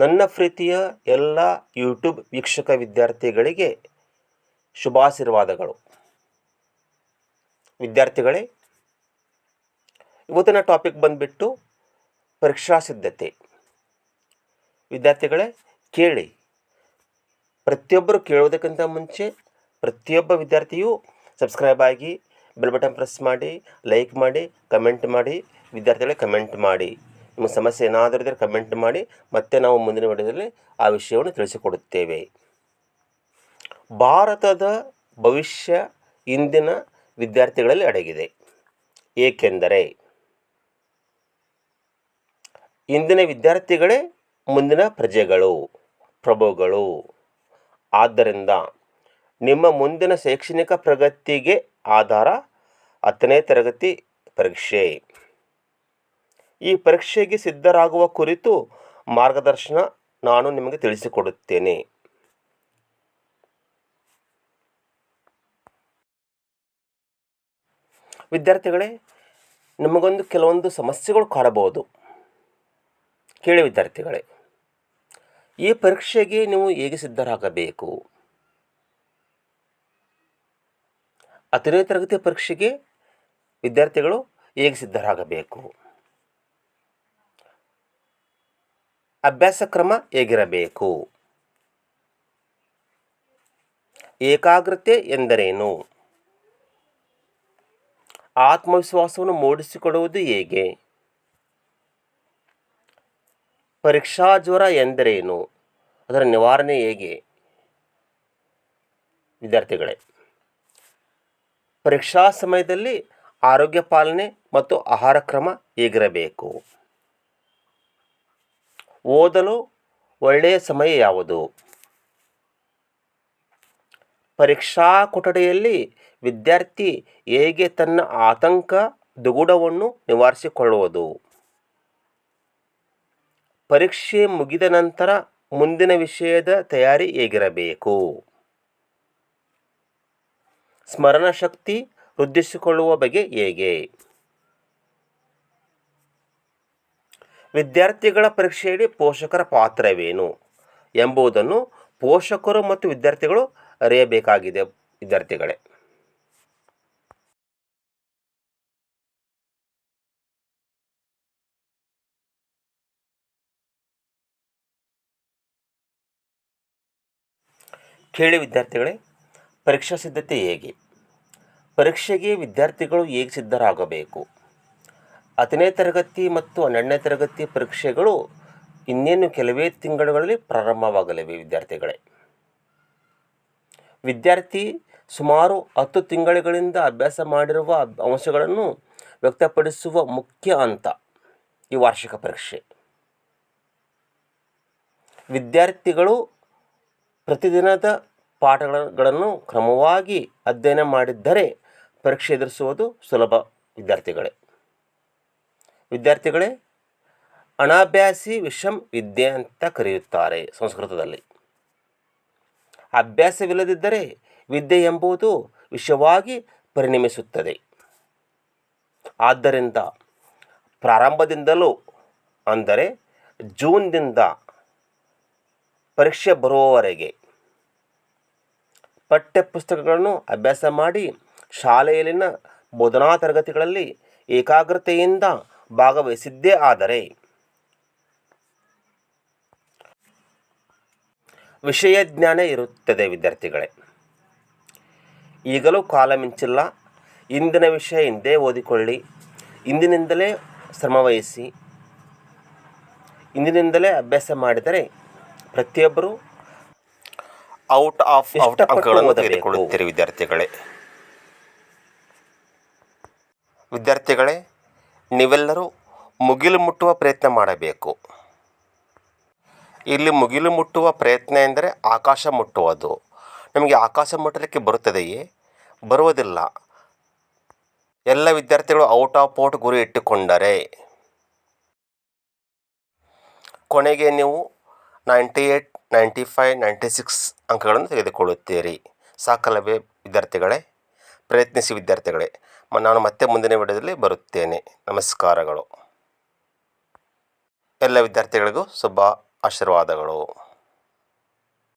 ನನ್ನ ಪ್ರೀತಿಯ ಎಲ್ಲ ಯೂಟ್ಯೂಬ್ ವೀಕ್ಷಕ ವಿದ್ಯಾರ್ಥಿಗಳಿಗೆ ಶುಭಾಶೀರ್ವಾದಗಳು. ವಿದ್ಯಾರ್ಥಿಗಳೇ, ಇವತ್ತಿನ ಟಾಪಿಕ್ ಬಂದುಬಿಟ್ಟು ಪರೀಕ್ಷಾ ಸಿದ್ಧತೆ. ವಿದ್ಯಾರ್ಥಿಗಳೇ, ಕೇಳಿ. ಪ್ರತಿಯೊಬ್ಬರು ಕೇಳೋದಕ್ಕಿಂತ ಮುಂಚೆ ಪ್ರತಿಯೊಬ್ಬ ವಿದ್ಯಾರ್ಥಿಯೂ ಸಬ್ಸ್ಕ್ರೈಬ್ ಆಗಿ ಬೆಲ್ ಬಟನ್ ಪ್ರೆಸ್ ಮಾಡಿ ಲೈಕ್ ಮಾಡಿ ಕಮೆಂಟ್ ಮಾಡಿ, ವಿದ್ಯಾರ್ಥಿಗಳೇ ಕಮೆಂಟ್ ಮಾಡಿ. ನಿಮ್ಮ ಸಮಸ್ಯೆ ಏನಾದರೂ ಇದ್ದರೆ ಕಮೆಂಟ್ ಮಾಡಿ, ಮತ್ತೆ ನಾವು ಮುಂದಿನ ವಿಡಿಯೋದಲ್ಲಿ ಆ ವಿಷಯವನ್ನು ತಿಳಿಸಿಕೊಡುತ್ತೇವೆ. ಭಾರತದ ಭವಿಷ್ಯ ಇಂದಿನ ವಿದ್ಯಾರ್ಥಿಗಳಲ್ಲಿ ಅಡಗಿದೆ. ಏಕೆಂದರೆ ಇಂದಿನ ವಿದ್ಯಾರ್ಥಿಗಳೇ ಮುಂದಿನ ಪ್ರಜೆಗಳು, ಪ್ರಭುಗಳು. ಆದ್ದರಿಂದ ನಿಮ್ಮ ಮುಂದಿನ ಶೈಕ್ಷಣಿಕ ಪ್ರಗತಿಗೆ ಆಧಾರ ಹತ್ತನೇ ತರಗತಿ ಪರೀಕ್ಷೆ. ಈ ಪರೀಕ್ಷೆಗೆ ಸಿದ್ಧರಾಗುವ ಕುರಿತು ಮಾರ್ಗದರ್ಶನ ನಾನು ನಿಮಗೆ ತಿಳಿಸಿಕೊಡುತ್ತೇನೆ. ವಿದ್ಯಾರ್ಥಿಗಳೇ, ನಿಮಗೊಂದು ಕೆಲವೊಂದು ಸಮಸ್ಯೆಗಳು ಕಾಡಬಹುದು ಕೇಳಿ ವಿದ್ಯಾರ್ಥಿಗಳೇ, ಈ ಪರೀಕ್ಷೆಗೆ ನೀವು ಹೇಗೆ ಸಿದ್ಧರಾಗಬೇಕು? ಹತ್ತನೇ ತರಗತಿ ಪರೀಕ್ಷೆಗೆ ವಿದ್ಯಾರ್ಥಿಗಳು ಹೇಗೆ ಸಿದ್ಧರಾಗಬೇಕು? ಅಭ್ಯಾಸ ಕ್ರಮ ಹೇಗಿರಬೇಕು? ಏಕಾಗ್ರತೆ ಎಂದರೇನು? ಆತ್ಮವಿಶ್ವಾಸವನ್ನು ಮೂಡಿಸಿಕೊಡುವುದು ಹೇಗೆ? ಪರೀಕ್ಷಾ ಜ್ವರ ಎಂದರೇನು? ಅದರ ನಿವಾರಣೆ ಹೇಗೆ? ವಿದ್ಯಾರ್ಥಿಗಳೇ, ಪರೀಕ್ಷಾ ಸಮಯದಲ್ಲಿ ಆರೋಗ್ಯ ಪಾಲನೆ ಮತ್ತು ಆಹಾರ ಕ್ರಮ ಹೇಗಿರಬೇಕು? ಓದಲು ಒಳ್ಳೆಯ ಸಮಯ ಯಾವುದು? ಪರೀಕ್ಷಾ ಕೊಠಡಿಯಲ್ಲಿ ವಿದ್ಯಾರ್ಥಿ ಹೇಗೆ ತನ್ನ ಆತಂಕ, ದುಗುಡವನ್ನು ನಿವಾರಿಸಿಕೊಳ್ಳುವುದು? ಪರೀಕ್ಷೆ ಮುಗಿದ ನಂತರ ಮುಂದಿನ ವಿಷಯದ ತಯಾರಿ ಹೇಗಿರಬೇಕು? ಸ್ಮರಣ ಶಕ್ತಿ ವೃದ್ಧಿಸಿಕೊಳ್ಳುವ ಬಗೆ ಹೇಗೆ? ವಿದ್ಯಾರ್ಥಿಗಳ ಪರೀಕ್ಷೆಯಲ್ಲಿ ಪೋಷಕರ ಪಾತ್ರವೇನು ಎಂಬುದನ್ನು ಪೋಷಕರು ಮತ್ತು ವಿದ್ಯಾರ್ಥಿಗಳು ಅರಿಯಬೇಕಾಗಿದೆ. ವಿದ್ಯಾರ್ಥಿಗಳೇ. ಕೇಳಿ ವಿದ್ಯಾರ್ಥಿಗಳೇ, ಪರೀಕ್ಷಾ ಸಿದ್ಧತೆ ಹೇಗೆ? ಪರೀಕ್ಷೆಗೆ ವಿದ್ಯಾರ್ಥಿಗಳು ಹೇಗೆ ಸಿದ್ಧರಾಗಬೇಕು? ಹತ್ತನೇ ತರಗತಿ ಮತ್ತು ಹನ್ನೆರಡನೇ ತರಗತಿ ಪರೀಕ್ಷೆಗಳು ಇನ್ನೇನು ಕೆಲವೇ ತಿಂಗಳುಗಳಲ್ಲಿ ಪ್ರಾರಂಭವಾಗಲಿವೆ ವಿದ್ಯಾರ್ಥಿಗಳೇ. ವಿದ್ಯಾರ್ಥಿ ಸುಮಾರು ಹತ್ತು ತಿಂಗಳುಗಳಿಂದ ಅಭ್ಯಾಸ ಮಾಡಿರುವ ಅಂಶಗಳನ್ನು ವ್ಯಕ್ತಪಡಿಸುವ ಮುಖ್ಯ ಹಂತ ಈ ವಾರ್ಷಿಕ ಪರೀಕ್ಷೆ. ವಿದ್ಯಾರ್ಥಿಗಳು ಪ್ರತಿದಿನದ ಪಾಠಗಳನ್ನು ಕ್ರಮವಾಗಿ ಅಧ್ಯಯನ ಮಾಡಿದ್ದರೆ ಪರೀಕ್ಷೆ ಎದುರಿಸುವುದು ಸುಲಭ ವಿದ್ಯಾರ್ಥಿಗಳೇ. ವಿದ್ಯಾರ್ಥಿಗಳೇ, ಅನಾಭ್ಯಾಸಿ ವಿಷಮ್ ವಿದ್ಯೆ ಅಂತ ಕರೆಯುತ್ತಾರೆ ಸಂಸ್ಕೃತದಲ್ಲಿ. ಅಭ್ಯಾಸವಿಲ್ಲದಿದ್ದರೆ ವಿದ್ಯೆ ಎಂಬುದು ವಿಷವಾಗಿ ಪರಿಣಮಿಸುತ್ತದೆ. ಆದ್ದರಿಂದ ಪ್ರಾರಂಭದಿಂದಲೂ ಅಂದರೆ ಜೂನ್ದಿಂದ ಪರೀಕ್ಷೆ ಬರುವವರೆಗೆ ಪಠ್ಯಪುಸ್ತಕಗಳನ್ನು ಅಭ್ಯಾಸ ಮಾಡಿ ಶಾಲೆಯಲ್ಲಿನ ಬೋಧನಾ ತರಗತಿಗಳಲ್ಲಿ ಏಕಾಗ್ರತೆಯಿಂದ ಭಾಗವಹಿಸಿದ್ದೇ ಆದರೆ. ವಿಷಯ ಜ್ಞಾನ ಇರುತ್ತದೆ ವಿದ್ಯಾರ್ಥಿಗಳೇ. ಈಗಲೂ ಕಾಲ ಮಿಂಚಿಲ್ಲ. ಇಂದಿನ ವಿಷಯ ಹಿಂದೆ ಓದಿಕೊಳ್ಳಿ. ಇಂದಿನಿಂದಲೇ ಶ್ರಮವಹಿಸಿ ಇಂದಿನಿಂದಲೇ ಅಭ್ಯಾಸ ಮಾಡಿದರೆ ಪ್ರತಿಯೊಬ್ಬರು ಔಟ್ ಆಫ್ ಔಟ್ ಅಂಕಗಳನ್ನು ತೆಗೆದುಕೊಳ್ಳುತ್ತೀರಿ ವಿದ್ಯಾರ್ಥಿಗಳೇ. ವಿದ್ಯಾರ್ಥಿಗಳೇ ನೀವೆಲ್ಲರೂ ಮುಗಿಲು ಮುಟ್ಟುವ ಪ್ರಯತ್ನ ಮಾಡಬೇಕು. ಇಲ್ಲಿ ಮುಗಿಲು ಮುಟ್ಟುವ ಪ್ರಯತ್ನ ಎಂದರೆ ಆಕಾಶ ಮುಟ್ಟುವುದು. ನಮಗೆ ಆಕಾಶ ಮುಟ್ಟಲಿಕ್ಕೆ ಬರುತ್ತದೆಯೇ? ಬರುವುದಿಲ್ಲ. ಎಲ್ಲ ವಿದ್ಯಾರ್ಥಿಗಳು ಔಟ್ ಆಫ್ ಔಟ್ ಗುರಿ ಇಟ್ಟುಕೊಂಡರೆ. ಕೊನೆಗೆ ನೀವು ninety eight ninety five, ninety six ಅಂಕಗಳನ್ನು ತೆಗೆದುಕೊಳ್ಳುತ್ತೀರಿ. ಸಾಕಲ್ಲವೇ ವಿದ್ಯಾರ್ಥಿಗಳೇ? ಪ್ರಯತ್ನಿಸಿ ವಿದ್ಯಾರ್ಥಿಗಳೇ. ನಾನು ಮತ್ತೆ ಮುಂದಿನ ವಿಡಿಯೋದಲ್ಲಿ ಬರುತ್ತೇನೆ. ನಮಸ್ಕಾರಗಳು. ಎಲ್ಲ ವಿದ್ಯಾರ್ಥಿಗಳಿಗೂ ಶುಭ ಆಶೀರ್ವಾದಗಳು.